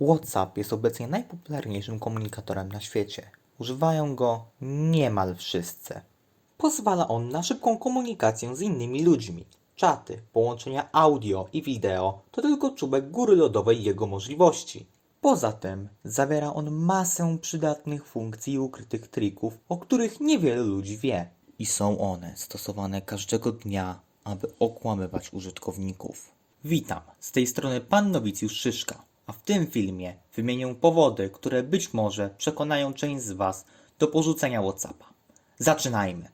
WhatsApp jest obecnie najpopularniejszym komunikatorem na świecie. Używają go niemal wszyscy. Pozwala on na szybką komunikację z innymi ludźmi. Czaty, połączenia audio i wideo to tylko czubek góry lodowej jego możliwości. Poza tym zawiera on masę przydatnych funkcji i ukrytych trików, o których niewiele ludzi wie. I są one stosowane każdego dnia, aby okłamywać użytkowników. Witam, z tej strony Pan Nowicjusz Szyszka, a w tym filmie wymienię powody, które być może przekonają część z Was do porzucenia Whatsappa. Zaczynajmy!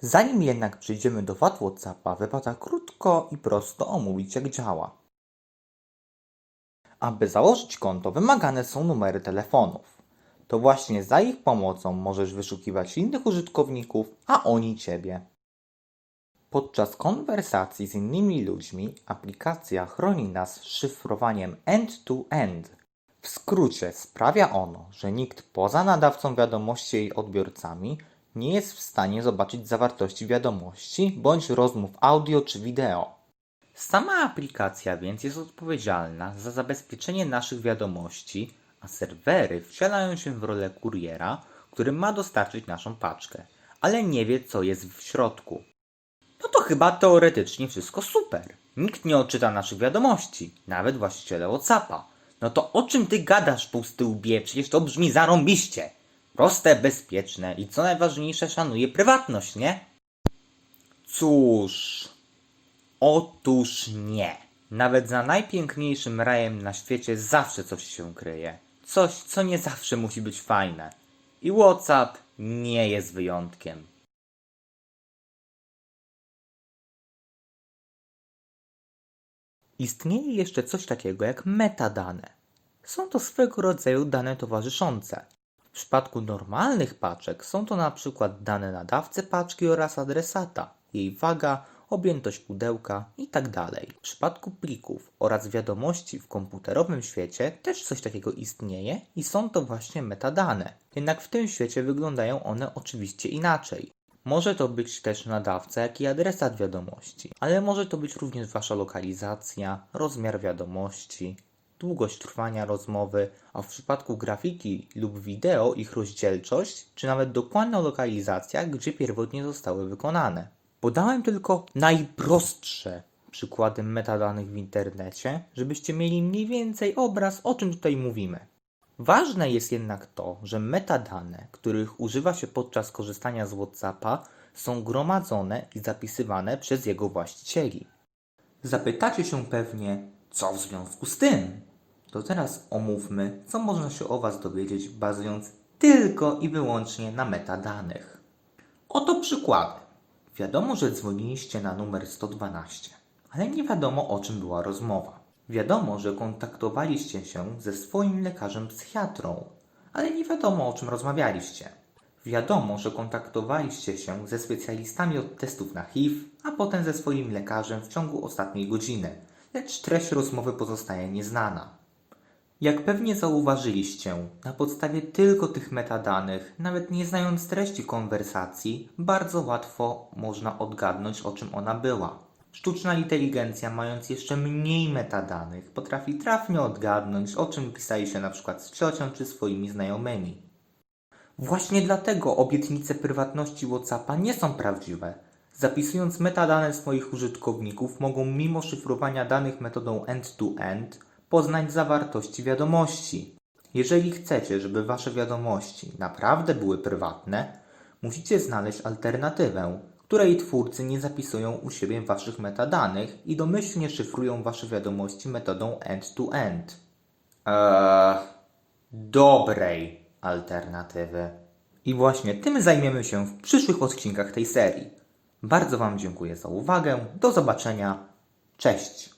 Zanim jednak przejdziemy do wad Whatsappa, wypada krótko i prosto omówić jak działa. Aby założyć konto, wymagane są numery telefonów. To właśnie za ich pomocą możesz wyszukiwać innych użytkowników, a oni ciebie. Podczas konwersacji z innymi ludźmi aplikacja chroni nas szyfrowaniem end-to-end. W skrócie sprawia ono, że nikt poza nadawcą wiadomości i odbiorcami nie jest w stanie zobaczyć zawartości wiadomości bądź rozmów audio czy wideo. Sama aplikacja więc jest odpowiedzialna za zabezpieczenie naszych wiadomości, a serwery wcielają się w rolę kuriera, który ma dostarczyć naszą paczkę, ale nie wie co jest w środku. Chyba teoretycznie wszystko super. Nikt nie odczyta naszych wiadomości, nawet właściciele Whatsappa. No to o czym ty gadasz, pusty łbie? Przecież to brzmi zarąbiście. Proste, bezpieczne i co najważniejsze szanuje prywatność, nie? Cóż, otóż nie. Nawet za najpiękniejszym rajem na świecie zawsze coś się kryje. Coś, co nie zawsze musi być fajne. I WhatsApp nie jest wyjątkiem. Istnieje jeszcze coś takiego jak metadane. Są to swego rodzaju dane towarzyszące. W przypadku normalnych paczek są to przykład dane nadawcy paczki oraz adresata, jej waga, objętość pudełka itd. W przypadku plików oraz wiadomości w komputerowym świecie też coś takiego istnieje i są to właśnie metadane. Jednak w tym świecie wyglądają one oczywiście inaczej. Może to być też nadawca, jak i adresat wiadomości, ale może to być również Wasza lokalizacja, rozmiar wiadomości, długość trwania rozmowy, a w przypadku grafiki lub wideo ich rozdzielczość, czy nawet dokładna lokalizacja, gdzie pierwotnie zostały wykonane. Podałem tylko najprostsze przykłady metadanych w internecie, żebyście mieli mniej więcej obraz, o czym tutaj mówimy. Ważne jest jednak to, że metadane, których używa się podczas korzystania z WhatsAppa, są gromadzone i zapisywane przez jego właścicieli. Zapytacie się pewnie, co w związku z tym? To teraz omówmy, co można się o Was dowiedzieć, bazując tylko i wyłącznie na metadanych. Oto przykłady. Wiadomo, że dzwoniliście na numer 112, ale nie wiadomo o czym była rozmowa. Wiadomo, że kontaktowaliście się ze swoim lekarzem psychiatrą, ale nie wiadomo o czym rozmawialiście. Wiadomo, że kontaktowaliście się ze specjalistami od testów na HIV, a potem ze swoim lekarzem w ciągu ostatniej godziny, lecz treść rozmowy pozostaje nieznana. Jak pewnie zauważyliście, na podstawie tylko tych metadanych, nawet nie znając treści konwersacji, bardzo łatwo można odgadnąć o czym ona była. Sztuczna inteligencja, mając jeszcze mniej metadanych, potrafi trafnie odgadnąć, o czym pisali się na przykład z ciocią czy swoimi znajomymi. Właśnie dlatego obietnice prywatności WhatsAppa nie są prawdziwe. Zapisując metadane swoich użytkowników, mogą mimo szyfrowania danych metodą end-to-end poznać zawartości wiadomości. Jeżeli chcecie, żeby wasze wiadomości naprawdę były prywatne, musicie znaleźć alternatywę, której twórcy nie zapisują u siebie waszych metadanych i domyślnie szyfrują wasze wiadomości metodą end-to-end. Eee, dobrej alternatywy. I właśnie tym zajmiemy się w przyszłych odcinkach tej serii. Bardzo Wam dziękuję za uwagę. Do zobaczenia. Cześć.